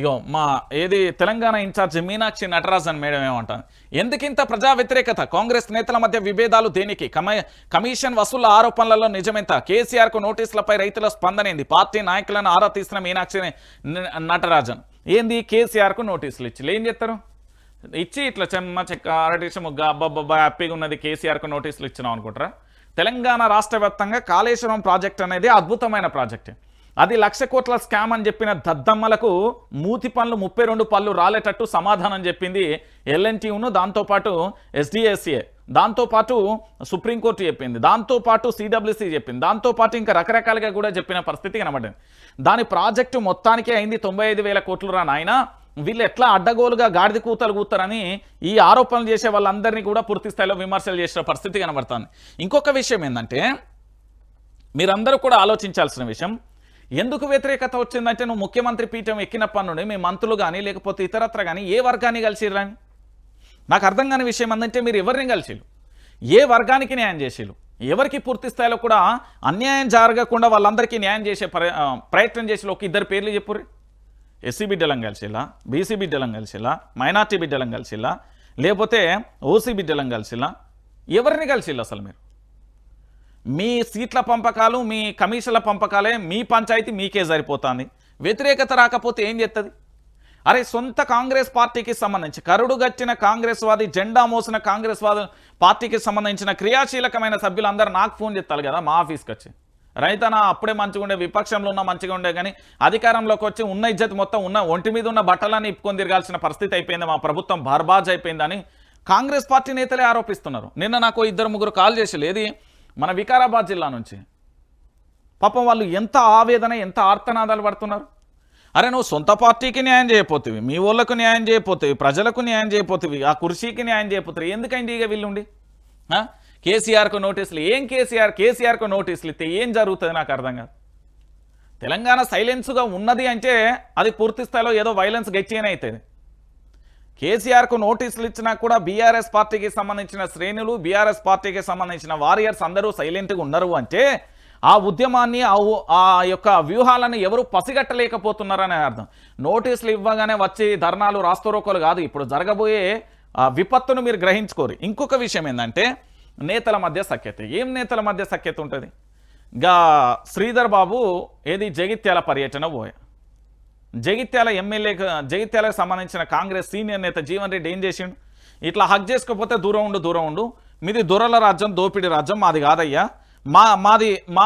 ఇగో మా ఏది Telangana in charge Meenakshi Natarajan madam ఏమంటాను ఎందుకింత ప్రజా వ్యతిరేకత? కాంగ్రెస్ నేతల మధ్య విభేదాలు దేనికి? కమ కమిషన్ వసూళ్ళ ఆరోపణలలో నిజమెంత? కేసీఆర్కు నోటీసులపై రైతుల స్పందనేంది పార్టీ నాయకులను ఆరా తీసిన మీనాక్షి నటరాజన్. ఏంది కేసీఆర్కు నోటీసులు ఇచ్చి? ఏం చెప్తారు ఇచ్చి ఇట్లా చెమ్మ చెక్క అరటిష ముగ్గ అబ్బబ్బబ్బా హ్యాపీగా ఉన్నది కేసీఆర్కు నోటీసులు ఇచ్చినాం అనుకుంటారా? తెలంగాణ రాష్ట్ర వ్యాప్తంగా కాళేశ్వరం ప్రాజెక్ట్ అనేది అద్భుతమైన ప్రాజెక్ట్. అది లక్ష కోట్ల స్కామ్ అని చెప్పిన దద్దమ్మలకు మూతి పనులు ముప్పై రెండు పళ్ళు రాలేటట్టు సమాధానం చెప్పింది ఎల్ఎన్టీయును దాంతోపాటు ఎస్డిఎస్ఏ. దాంతోపాటు సుప్రీంకోర్టు చెప్పింది. దాంతోపాటు సిడబ్ల్యూసీ చెప్పింది. దాంతోపాటు ఇంకా రకరకాలుగా కూడా చెప్పిన పరిస్థితి కనబడింది. దాని ప్రాజెక్టు మొత్తానికే అయింది తొంభై ఐదు వేల కోట్లు రా నాయన. వీళ్ళు ఎట్లా అడ్డగోలుగా గాడిద కూతలు కూతారని ఈ ఆరోపణలు చేసే వాళ్ళందరినీ కూడా పూర్తి స్థాయిలో విమర్శలు చేసిన పరిస్థితి కనబడుతుంది. ఇంకొక విషయం ఏంటంటే మీరందరూ కూడా ఆలోచించాల్సిన విషయం ఎందుకు వ్యతిరేకత వచ్చిందంటే నువ్వు ముఖ్యమంత్రి పీఠం ఎక్కినప్పటి నుండి మీ మంత్రులు కానీ లేకపోతే ఇతరత్ర కానీ ఏ వర్గాన్ని కలిసిరని నాకు అర్థం కాని విషయం ఏంటంటే మీరు ఎవరిని కలిసిరు ఏ వర్గానికి న్యాయం చేసిరు ఎవరికి పూర్తి స్థాయిలో కూడా అన్యాయం జరగకుండా వాళ్ళందరికీ న్యాయం చేసే ప్ర- ప్రయత్నం చేసి ఒక ఇద్దరు పేర్లు చెప్పుర్రి? ఎస్సీ బిడ్డలం కలిసిలా బీసీ బిడ్డలం కలిసిలా మైనార్టీ బిడ్డలం కలిసిలా లేకపోతే ఓసీ బిడ్డలం కలిసిలా ఎవరిని కలిసిల్లు అసలు మీరు? మీ సీట్ల పంపకాలు మీ కమిషన్ల పంపకాలే మీ పంచాయతీ మీకే సరిపోతుంది. వ్యతిరేకత రాకపోతే ఏం చేస్తుంది అరే సొంత కాంగ్రెస్ పార్టీకి సంబంధించి కరుడు గచ్చిన కాంగ్రెస్ వాది జెండా మోసిన కాంగ్రెస్ వాది పార్టీకి సంబంధించిన క్రియాశీలకమైన సభ్యులందరూ నాకు ఫోన్ చేస్తారు కదా మా ఆఫీస్కి వచ్చి రైతన అప్పుడే మంచిగా ఉండే విపక్షంలో ఉన్న మంచిగా ఉండే కానీ అధికారంలోకి వచ్చి ఉన్న ఇజ్జత్ మొత్తం ఉన్న ఒంటి మీద ఉన్న బట్టలన్నీ ఇప్పుకొని తిరగాల్సిన పరిస్థితి అయిపోయింది మా ప్రభుత్వం బర్బాజ్ అయిపోయిందని కాంగ్రెస్ పార్టీ నేతలే ఆరోపిస్తున్నారు. నిన్న నాకు ఇద్దరు ముగ్గురు కాల్ చేసి లేదు మన వికారాబాద్ జిల్లా నుంచి. పాపం వాళ్ళు ఎంత ఆవేదన ఎంత ఆర్తనాదాలు పడుతున్నారు? అరే నువ్వు సొంత పార్టీకి న్యాయం చేయపోతివి మీ ఊళ్ళకు న్యాయం చేయపోతివి ప్రజలకు న్యాయం చేయపోతివి ఆ కుర్చీకి న్యాయం చేయపోతుంది ఎందుకండి ఇక వీళ్ళుండి? కేసీఆర్కు నోటీసులు ఏం కేసీఆర్ కేసీఆర్కు నోటీసులు ఇస్తే ఏం జరుగుతుంది నాకు అర్థం కాదు. తెలంగాణ సైలెన్స్గా ఉన్నది అంటే అది పూర్తి స్థాయిలో ఏదో వైలెన్స్ గెచ్చేనే అవుతుంది. కేసీఆర్కు నోటీసులు ఇచ్చినా కూడా బీఆర్ఎస్ పార్టీకి సంబంధించిన శ్రేణులు బీఆర్ఎస్ పార్టీకి సంబంధించిన వారియర్స్ అందరూ సైలెంట్గా ఉన్నారు అంటే ఆ ఉద్యమాన్ని ఆ యొక్క వ్యూహాలను ఎవరు పసిగట్టలేకపోతున్నారనే అర్థం. నోటీసులు ఇవ్వగానే వచ్చి ధర్నాలు రాస్తోరోకోలు కాదు. ఇప్పుడు జరగబోయే ఆ విపత్తును మీరు గ్రహించుకోరు. ఇంకొక విషయం ఏంటంటే నేతల మధ్య సఖ్యత. ఏం నేతల మధ్య సఖ్యత ఉంటుంది? గా శ్రీధర్ బాబు ఏది జగిత్యాల పర్యటన పోయా. జగిత్యాల ఎమ్మెల్యే జగిత్యాలకు సంబంధించిన కాంగ్రెస్ సీనియర్ నేత జీవన్ రెడ్డి ఏం చేసిండు? ఇట్లా హక్ చేసుకోకపోతే దూరం ఉండు దూరం ఉండు. మీది దొరల రాజ్యం దోపిడి రాజ్యం మాది కాదయ్యా. మా మాది మా